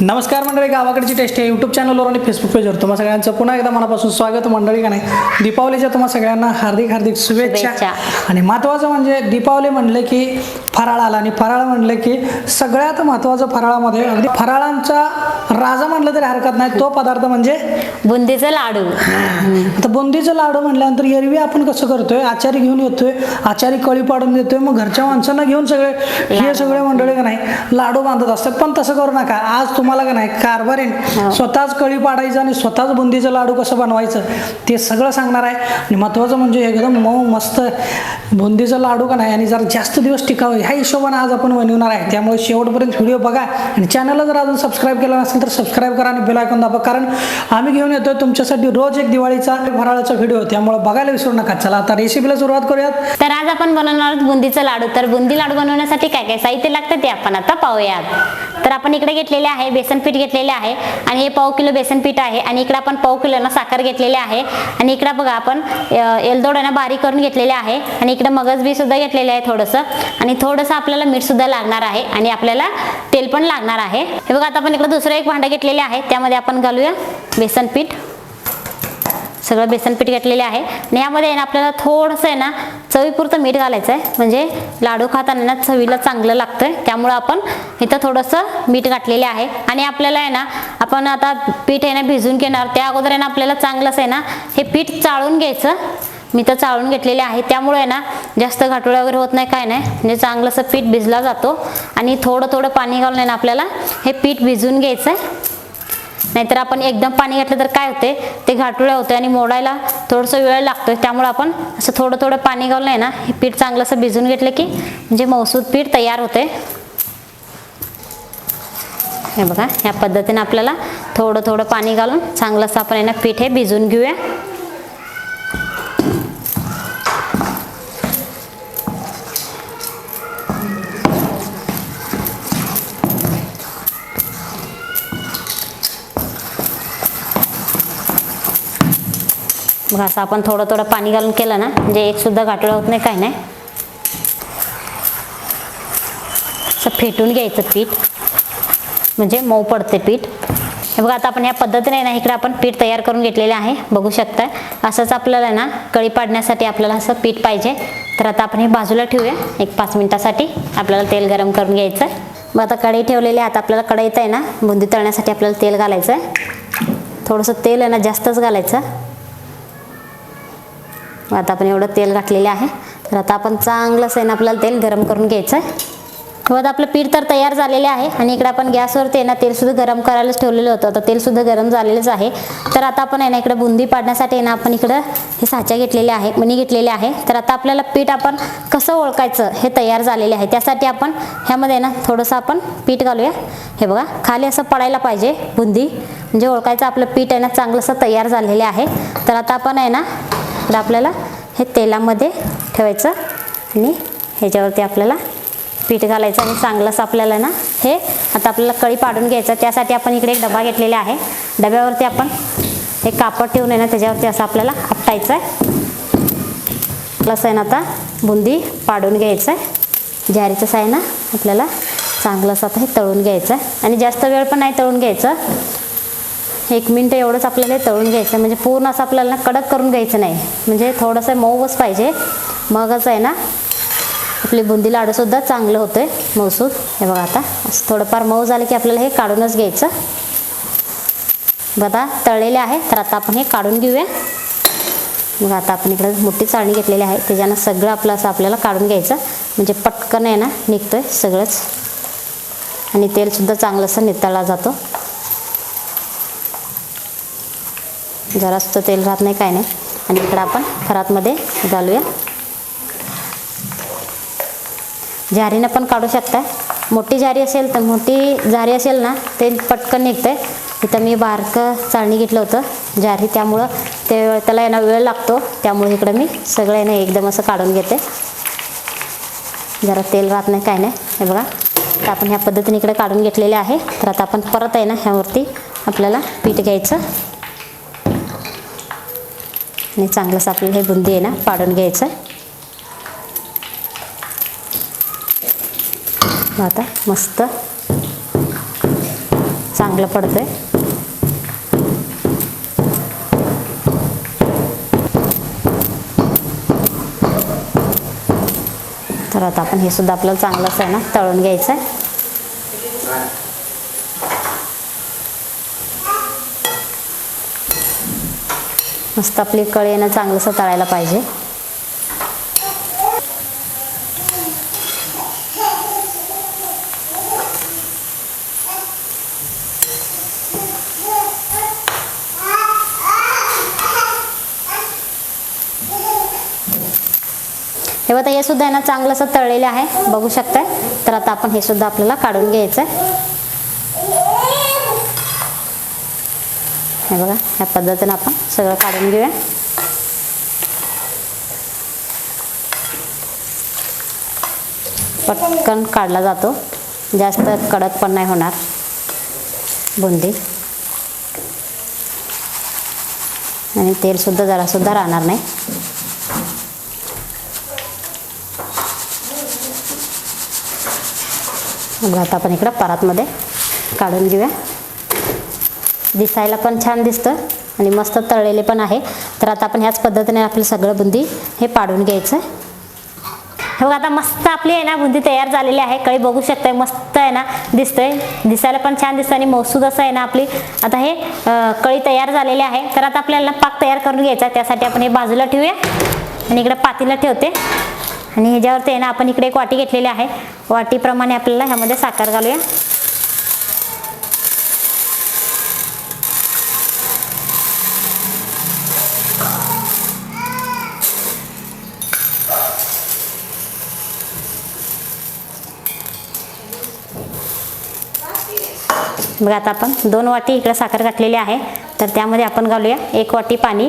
नमस्कार मंडळी गावाकडची टेस्ट आहे. यूट्यूब चॅनलवर आणि फेसबुक पेजवर तुम्हा सगळ्यांचं पुन्हा एकदा मनापासून स्वागत मंडळी का नाही? दीपावलीच्या तुम्हा सगळ्यांना हार्दिक हार्दिक शुभेच्छा. आणि महत्त्वाचं म्हणजे दीपावली म्हणलं की फराळ आला आणि फराळ म्हणलं की सगळ्यात महत्त्वाचं फराळामध्ये अगदी फराळांचा राजा म्हणलं तरी हरकत नाही. तो पदार्थ म्हणजे बुंदीचे लाडू. आता बुंदीचं लाडू म्हटल्यानंतर एरवी आपण कसं करतोय? आचारी घेऊन येतोय आचारी कळी पाडून देतोय मग घरच्या माणसांना घेऊन सगळे हे सगळे मंडळी का नाही लाडू बांधत असतात. पण तसं करू नका. आज तुम्हाला का नाही? कारभारीन स्वतःच कळी पाडायचं आणि स्वतःच बुंदीचं लाडू कसं बनवायचं ते सगळं सांगणार आहे. आणि महत्त्वाचं म्हणजे एकदम मऊ मस्त बुंदीचं लाडू का नाही? आणि जरा जास्त दिवस टिकावं ह्या हिशोबाने आज आपण बनवणार आहे. त्यामुळे शेवटपर्यंत व्हिडिओ बघा. आणि चॅनलला जर अजून सबस्क्राईब केलं नसेल तर सबस्क्राईब करा आणि बेल आयकॉन दाबा. कारण आम्ही घेऊन येतोय तुमच्यासाठी रोज एक दिवाळीचा फराळाचा व्हिडिओ. त्यामुळे बघायला विसरू नका. चला आता रेसिपीला सुरुवात करूयात. तर आज आपण बनवणार आहोत बुंदीचं लाडू. तर बुंदी लाडू बनवण्यासाठी काय काय साहित्य लागतं ते आपण आता पाहूयात. तर आपण इकडे घेतलेले आहे बेसन पीठ घेतलेले आहे आणि हे पाव किलो बेसन पीठ आहे आणि इकडे आपण पाव किलो ना साखर घेतलेले आहे आणि इकडे बघा आपण अ, बारीक करून घेतलेले आहे आणि इकडे मगज बी सुद्धा घेतलेले आहे थोडंसं आणि थोडंसं आपल्याला मीठ सुद्धा लागणार आहे आणि आपल्याला तेल पण लागणार आहे. हे बघा आता आपण इकडे दुसरं एक भांडं घेतलेले आहे त्यामध्ये आपण घालूया बेसन पीठ. सगळं बेसन पीठ घेतलेले आहे. आणि यामध्ये आहे ना आपल्याला थोडंसं आहे ना चवीपुरतं मीठ घालायचं आहे. म्हणजे लाडू खाताना ना चवीला चांगलं लागतं त्यामुळं आपण इथं थोडंसं मीठ घातलेले आहे. आणि आपल्याला आहे ना आपण आता पीठ आहे ना भिजून घेणार. त्या अगोदर आहे ना आपल्याला चांगलंच आहे ना हे पीठ चाळून घ्यायचं. मी तर चाळून घेतलेले आहे. त्यामुळे आहे ना जास्त घाटोळ्या वगैरे होत नाही काय नाही. म्हणजे चांगलंसं पीठ भिजला जातो. आणि थोडं थोडं पाणी घालून आहे ना आपल्याला हे पीठ भिजून घ्यायचं आहे नाहीतर आपण एकदम पाणी घातलं तर काय होते ते घाटुळ्या होते आणि मोडायला थोडंसं वेळ लागतोय. त्यामुळे आपण असं थोडं थोडं पाणी घालून आहे ना हे पीठ चांगलं असं भिजून घेतलं की म्हणजे मौसूद पीठ तयार होते हे बघा ह्या पद्धतीने आपल्याला थोडं थोडं पाणी घालून चांगलं असं आपण आहे ना पीठ हे भिजून घेऊया. मग असं आपण थोडं थोडं पाणी घालून केलं ना म्हणजे एकसुद्धा गाठोळा होत नाही काय नाही. असं फेटून घ्यायचं पीठ. म्हणजे मऊ पडते पीठ. हे बघा आता आपण या पद्धतीने ना इकडे आपण पीठ तयार करून घेतलेले आहे. बघू शकता असंच आपल्याला ना कळी पाडण्यासाठी आपल्याला असं पीठ पाहिजे. तर आता आपण हे बाजूला ठेवूया. एक पाच मिनटासाठी आपल्याला तेल गरम करून घ्यायचं आहे मग आता कढई ठेवलेली आहे. आता आपल्याला कढईत आहे ना बुंदी तळण्यासाठी आपल्याला तेल घालायचं आहे थोडंसं तेल आहे ना जास्तच घालायचं. आता आपण एवढं तेल घातलेलं आहे. तर आता आपण चांगलं आहे ना आपल्याला तेल गरम करून घ्यायचं आहे आता आपलं पीठ तर तयार झालेले आहे आणि इकडे आपण गॅसवरती आहे ना तेलसुद्धा गरम करायलाच ठेवलेलं होतं. आता तेलसुद्धा गरम झालेलंच आहे. तर आता आपण आहे ना इकडे बुंदी पाडण्यासाठी आहे ना आपण इकडं हे साच्या घेतलेले आहे मणी घेतलेले आहे. तर आता आपल्याला पीठ आपण कसं ओळखायचं हे तयार झालेले आहे. त्यासाठी आपण ह्यामध्ये ना थोडंसं आपण पीठ घालूया. हे बघा खाली असं पडायला पाहिजे बुंदी. म्हणजे ओळखायचं आपलं पीठ आहे ना चांगलंसं तयार झालेले आहे. तर आता आपण आहे ना आता आपल्याला हे तेलामध्ये ठेवायचं आणि ह्याच्यावरती आपल्याला पीठ घालायचं आणि चांगलंच आपल्याला ना हे आता आपल्याला कळी पाडून घ्यायचं. त्यासाठी आपण इकडे एक डबा घेतलेला आहे. डब्यावरती आपण हे कापड ठेवून आहे ना त्याच्यावरती असं आपल्याला आपटायचं आहे प्लस आहे ना आता बुंदी पाडून घ्यायचं आहे जारीचंच आहे ना आपल्याला चांगलंच आता हे तळून घ्यायचं आहे आणि जास्त वेळ पण नाही तळून घ्यायचं. एक मिनटं एवढंच आपल्याला हे तळून घ्यायचं म्हणजे पूर्ण असं आपल्याला ना कडक करून घ्यायचं नाही. म्हणजे थोडंसं मऊच पाहिजे. मगच आहे ना आपली बुंदी लाडूसुद्धा चांगलं होतं आहे मऊसूद. हे बघा आता असं थोडंफार मऊ झालं की आपल्याला हे काढूनच घ्यायचं. बघा तळलेले आहे तर आता आपण हे काढून घेऊया. मग आता आपण इकडे मोठी चाळणी घेतलेली आहे त्याच्यानं सगळं आपलं असं आपल्याला काढून घ्यायचं. म्हणजे पटकन आहे ना निघतंय सगळंच. आणि तेलसुद्धा चांगलंसं नितळला जातो. जरास्त तेल राहत नाही काय नाही. आणि इकडं आपण फरातमध्ये घालूया. जारीनं पण काढू शकता मोठी जारी असेल तर मोठी जारी असेल ना ते पटकन निघते इथं मी बारकं चाळणी घेतलं होतं जारी त्यामुळं ते त्याला येणं वेळ लागतो. त्यामुळे इकडं मी सगळं येणं एकदम असं काढून घेते. जरा तेल राहत नाही काय नाही. हे बघा तर आपण ह्या पद्धतीने इकडे काढून घेतलेले आहे. तर आता आपण परत आहे ना ह्यावरती आपल्याला पीठ घ्यायचं. आणि चांगलंच आपल्याला हे बुंदी आहे ना पाडून घ्यायचं. आता मस्त चांगलं पडतं पडतंय. तर आता आपण हे सुद्धा आपल्याला चांगलंच आहे ना तळून घ्यायचं आहे मस्त आपली कळे येणं चांगलंसं तळायला पाहिजे. हे बघा हे सुद्धा आहे ना तळलेलं आहे. बघू शकताय. तर आता आपण हे सुद्धा आपल्याला काढून घ्यायचं आहे हे बघा ह्या पद्धतीनं आपण सगळं काढून घेऊया. पटकन काढला जातो. जास्त कडक पण नाही होणार. बुंदी. आणि तेलसुद्धा जरासुद्धा राहणार नाही. आता आपण इकडं परातमध्ये काढून घेऊया. दिसायला पण छान दिसतं आणि मस्त तळलेले पण आहे. तर आता आपण ह्याच पद्धतीने आपलं सगळं बुंदी हे पाडून घ्यायचं. हो आता मस्त आपली आहे ना बुंदी तयार झालेली आहे. कळी बघू शकताय मस्त आहे ना दिसतंय. दिसायला पण छान दिसतं आणि मौसूद असं आहे ना आपली. आता हे कळी तयार झालेली आहे. तर आता आपल्याला पाक तयार करून घ्यायचा त्यासाठी आपण हे बाजूला ठेवूया आणि इकडे पातीला ठेवते. आणि ह्याच्यावरती आहे ना आपण इकडे एक वाटी घेतलेली आहे. वाटीप्रमाणे आपल्याला ह्यामध्ये साखर घालूया. बघा आता आपण दोन वाटी इकडं साखर घातलेली आहे. तर त्यामध्ये आपण घालूया एक वाटी पाणी.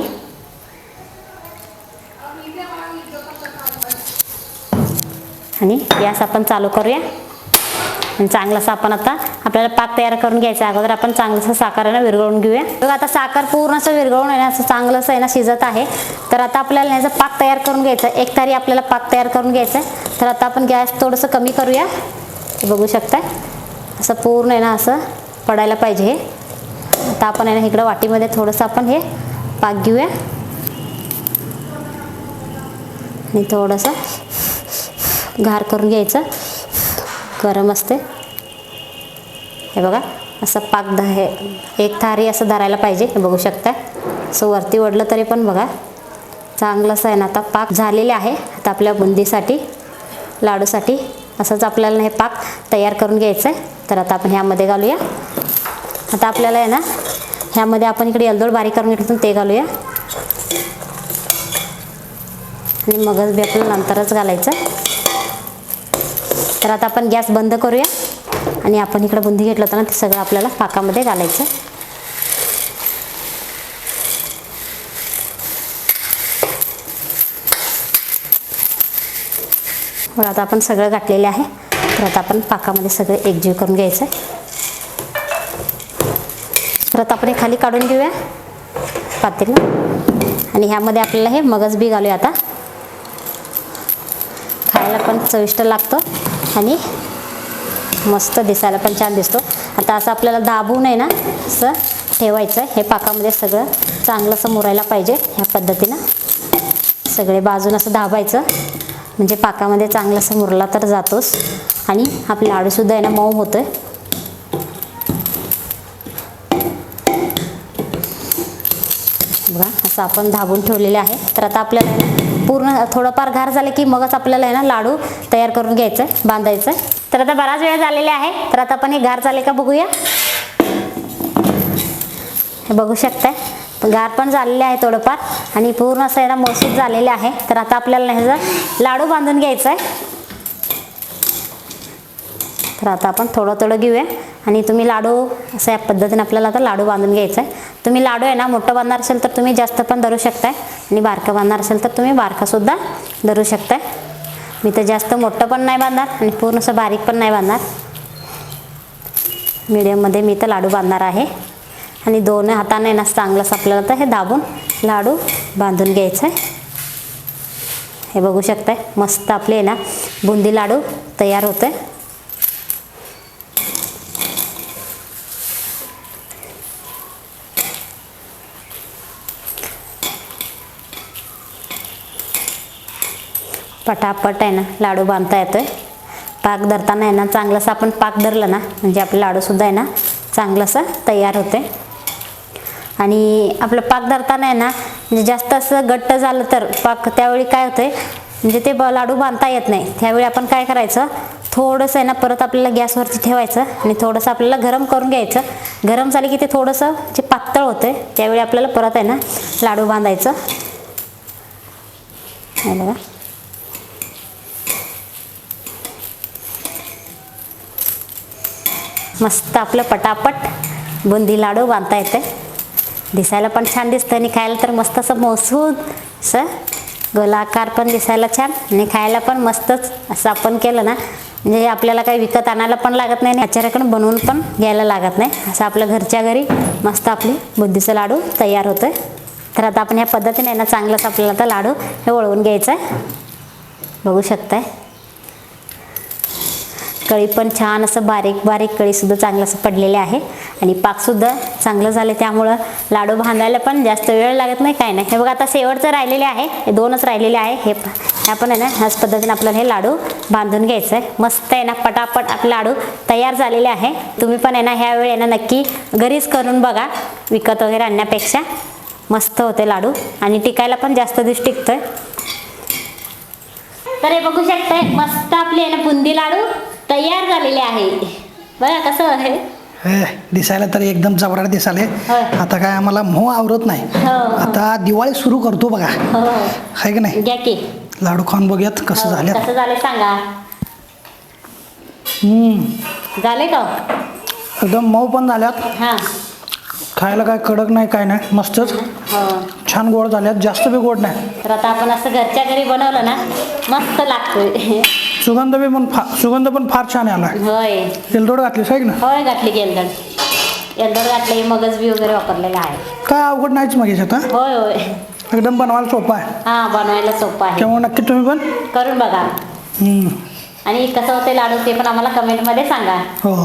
आणि गॅस आपण चालू करूया. आणि चांगलंसं आपण आता आपल्याला पाक तयार करून घ्यायचा अगोदर आपण चांगलंसं साखरेनं विरघळून घेऊया. बघा आता साखर पूर्ण असं विरघळून आहे ना असं चांगलंसं आहे ना शिजत आहे. तर आता आपल्याला याचा पाक तयार करून घ्यायचा एक तारी आपल्याला पाक तयार करून घ्यायचा आहे. तर आता आपण गॅस थोडंसं कमी करूया. बघू शकताय? असं पूर्ण आहे ना असं पडायला पाहिजे हे. आता आपण आहे ना इकडं वाटीमध्ये थोडंसं आपण हे पाक घेऊया. आणि थोडंसं घार करून घ्यायचं. गरम असते. हे बघा असं पाक ध हे एक थारी असं धरायला पाहिजे हे बघू शकता असं वरती ओढलं तरी पण बघा चांगलं असं आहे ना. आता पाक झालेले आहे. आता आपल्या बुंदीसाठी लाडूसाठी. असंच आपल्याला हे पाक तयार करून घ्यायचं आहे तर आता आपण ह्यामध्ये घालूया. आता आपल्याला आहे ना ह्यामध्ये आपण इकडे यलदोड बारीक करून घेतलं ते घालूया. आणि मगच बी आपल्याला नंतरच घालायचं. तर आता आपण गॅस बंद करूया. आणि आपण इकडं बुंदी घेतलं होतं ना ते सगळं आपल्याला पाकामध्ये घालायचं. मग आता आपण सगळं घातलेलं आहे. तर आता आपण पाकामध्ये सगळं एकजीव करून घ्यायचं आहे तर आपण हे खाली काढून घेऊया. पातेलं. आणि ह्यामध्ये आपल्याला हे मगज बी घालूया आता. खायला पण चविष्ट लागतं आणि मस्त दिसायला पण छान दिसतो. आता असं आपल्याला दाबू नये ना असं ठेवायचं आहे. हे पाकामध्ये सगळं चांगलं असं मुरायला पाहिजे ह्या पद्धतीनं. सगळे बाजून असं दाबायचं. म्हणजे पाकामध्ये चांगलं असं मुरला तर जातोच आणि आपले लाडूसुद्धा आहे ना मऊ होतं बघा असं आपण धाबून ठेवलेले आहे. तर आता आपल्याला पूर्ण थोडंफार घार झालं की मगच आपल्याला आहे ना लाडू तयार करून घ्यायचं आहे बांधायचं आहे. तर आता बराच वेळ झालेला आहे. तर आता आपण हे घार झाले का बघूया. हे बघू शकताय. गार पण झालेले आहे थोडंफार आणि पूर्ण असं आहे ना मसूद झालेले आहे. तर आता आपल्याला ह्याचा लाडू बांधून घ्यायचा आहे तर आता आपण थोडं थोडं घेऊया. आणि तुम्ही लाडू असं या पद्धतीने आपल्याला आता लाडू बांधून घ्यायचा आहे तुम्ही लाडू आहे ना मोठं बांधणार असेल तर तुम्ही जास्त पण धरू शकताय. आणि बारकं बांधणार असेल तर तुम्ही बारकासुद्धा धरू शकताय. मी तर जास्त मोठं पण नाही बांधणार आणि पूर्ण असं बारीक पण नाही बांधणार. मीडियममध्ये मी तर लाडू बांधणार आहे. आणि दोन हाताने ना चांगलंच आपल्याला तर हे दाबून लाडू बांधून घ्यायचं आहे हे बघू शकताय मस्त आपले ना बुंदी लाडू तयार होते पटापट आहे ना लाडू बांधता येतोय. पाक धरताना आहे ना चांगलंसं आपण पाक धरलं ना म्हणजे आपलं लाडूसुद्धा आहे ना चांगलंसं तयार होते आणि आपलं पाक धरताना आहे ना म्हणजे जास्त असं घट्ट झालं तर पाक त्यावेळी काय होतंय म्हणजे ते ब- लाडू बांधता येत नाही. त्यावेळी आपण काय करायचं थोडंसं आहे ना परत आपल्याला गॅसवरती ठेवायचं आणि थोडंसं आपल्याला गरम करून घ्यायचं. गरम झालं की ते थोडंसं जे पातळ होतं त्यावेळी आपल्याला परत आहे ना लाडू बांधायचं. बघा. मस्त आपलं पटापट बुंदी लाडू बांधता येते दिसायला पण छान दिसतं. आणि खायला तर मस्त असं मसूद असं गोलाकार पण दिसायला छान. आणि खायला पण मस्तच असं आपण केलं ना. म्हणजे आपल्याला काही विकत आणायला पण लागत नाही आणि आचार्याकडून बनवून पण घ्यायला लागत नाही. असं आपल्या घरच्या घरी मस्त आपली बुद्धीचं लाडू तयार होतं तर आता आपण ह्या पद्धतीने ना चांगलंच आपल्याला आता लाडू हे वळवून घ्यायचं आहे बघू शकताय. कळी पण छान असं बारीक बारीक कळीसुद्धा चांगलं असं पडलेले आहे. आणि पाकसुद्धा चांगलं झालं त्यामुळं लाडू बांधायला पण जास्त वेळ लागत नाही काय नाही. हे बघा आता शेवटचं राहिलेले आहे. हे दोनच राहिलेले आहे. हे प- आपण आहे ना ह्याच पद्धतीने आपल्याला हे लाडू बांधून घ्यायचं आहे. मस्त आहे ना पटापट आपले लाडू तयार झालेले आहे. तुम्ही पण आहे ना ह्यावेळी आहे ना नक्की घरीच करून बघा विकत वगैरे आणण्यापेक्षा. मस्त होते लाडू. आणि टिकायला पण जास्त दिवस टिकतोय. तर हे बघू शकताय मस्त आपले आहे ना बुंदी लाडू. तयार झालेले आहे. बघा कसं आहे. हे दिसायला तर एकदम जबराट दिसाले होय. आता काय आम्हाला मोह आवरत नाही. हो. आता दिवाळी सुरू करतो बघा. हो. आहे की नाही? घ्या की. लाडू खाऊन बघूयात कसं हो, झालं कसं झालं सांगा. हम्म. झाले का एकदम मऊ पण झाल्यात. हा. खायला काय कडक नाही काय नाही. मस्तच. हो. छान गोड झाल्यात. जास्त बी गोड नाही. तर आता आपण असं घरच्या घरी बनवलं ना मस्त लागतोय. सुगंध बी पण फा सुगंध पण फार छान आला होय. तेलदोड घातलीस आहे की ना होय घातली की एलदड घातले मगज बी वगैरे वापरलेला आहे. काय अवघड नाहीच मग याच्यात हा? होय होय. एकदम बनवायला सोपं आहे. हा बनवायला सोपं आहे. त्यामुळे नक्की तुम्ही पण? करून बघा. आणि कसं होते लाडू ते पण आम्हाला कमेंटमध्ये सांगा. हो.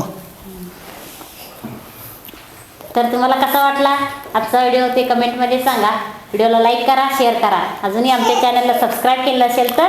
तर तुम्हाला कसा वाटला आजचा व्हिडिओ ते कमेंटमध्ये सांगा. व्हिडिओला लाईक करा शेअर करा. अजूनही आमच्या चॅनलला सबस्क्राईब केलं असेल तर